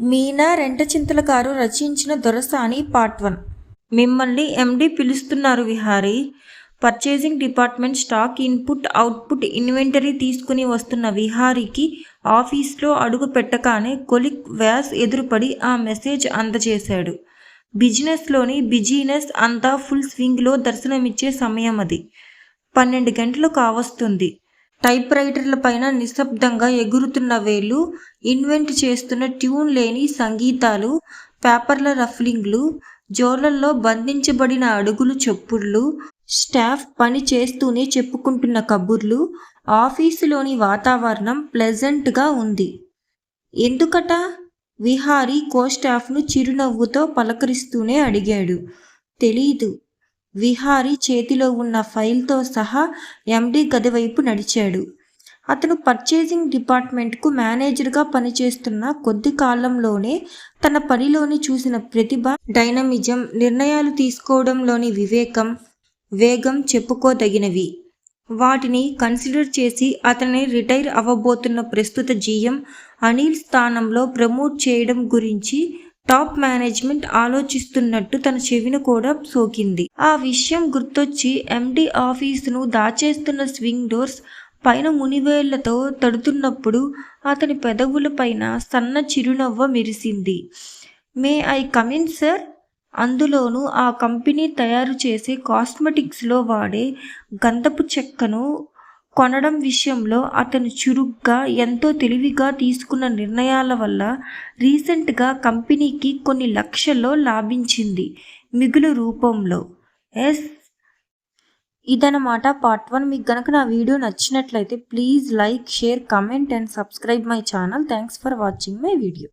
మీనా రెంటచింతల గారు రచించిన దొరసాని part one. మిమ్మల్ని ఎండి పిలుస్తున్నారు Vihari. Purchasing department stock input output inventory తీసుకుని వస్తున్న విహారీకి ఆఫీస్లో అడుగు పెట్టగానే కొలిక్ వ్యాస్ ఎదురుపడి ఆ మెసేజ్ అందజేశాడు. బిజినెస్లోని బిజీనెస్ అంతా ఫుల్ స్వింగ్లో దర్శనమిచ్చే సమయం అది పన్నెండు గంటలు కావస్తుంది. టైప్ రైటర్ల పైన నిశ్శబ్దంగా ఎగురుతున్న వేళ్ళు ఇన్వెంట్ చేస్తున్న ట్యూన్ లేని సంగీతాలు పేపర్ల రఫ్లింగ్లు జోర్లల్లో బంధించబడిన అడుగులు చెప్పుళ్ళు స్టాఫ్ పని చేస్తూనే చెప్పుకుంటున్న కబుర్లు ఆఫీసులోని వాతావరణం ప్లెజెంట్గా ఉంది. ఎందుకట? విహారీ కో స్టాఫ్ను చిరునవ్వుతో పలకరిస్తూనే అడిగాడు. తెలీదు. విహారీ చేతిలో ఉన్న ఫైల్తో సహా ఎండి గది వైపు నడిచాడు. అతను పర్చేసింగ్ డిపార్ట్మెంట్కు మేనేజర్గా పనిచేస్తున్న కొద్ది కాలంలోనే తన పనిలోని చూసిన ప్రతిభ డైనమిజం నిర్ణయాలు తీసుకోవడంలోని వివేకం వేగం చెప్పుకోదగినవి. వాటిని కన్సిడర్ చేసి అతన్ని రిటైర్ అవ్వబోతున్న ప్రస్తుత జీఎం అనిల్ స్థానంలో ప్రమోట్ చేయడం గురించి టాప్ మేనేజ్మెంట్ ఆలోచిస్తున్నట్టు తన చెవిన కూడా సోకింది. ఆ విషయం గుర్తొచ్చి ఎండి ఆఫీసును దాచేస్తున్న స్వింగ్ డోర్స్ పైన మునివేళ్ళతో తడుతున్నప్పుడు అతని పెదవుల పైన సన్న చిరునవ్వ మెరిసింది. మే ఐ కమిన్ సార్ అందులోనూ ఆ కంపెనీ తయారు చేసే కాస్మెటిక్స్లో వాడే గంధపు చెక్కను కొనడం విషయంలో అతను చురుగ్గా ఎంతో తెలివిగా తీసుకున్న నిర్ణయాల వల్ల రీసెంట్గా కంపెనీకి కొన్ని లక్షల్లో లాభించింది మిగులు రూపంలో. ఎస్. ఇదనమాట పార్ట్ వన్. మీకు గనక నా వీడియో నచ్చినట్లయితే please like share comment and subscribe my channel. Thanks for watching my video.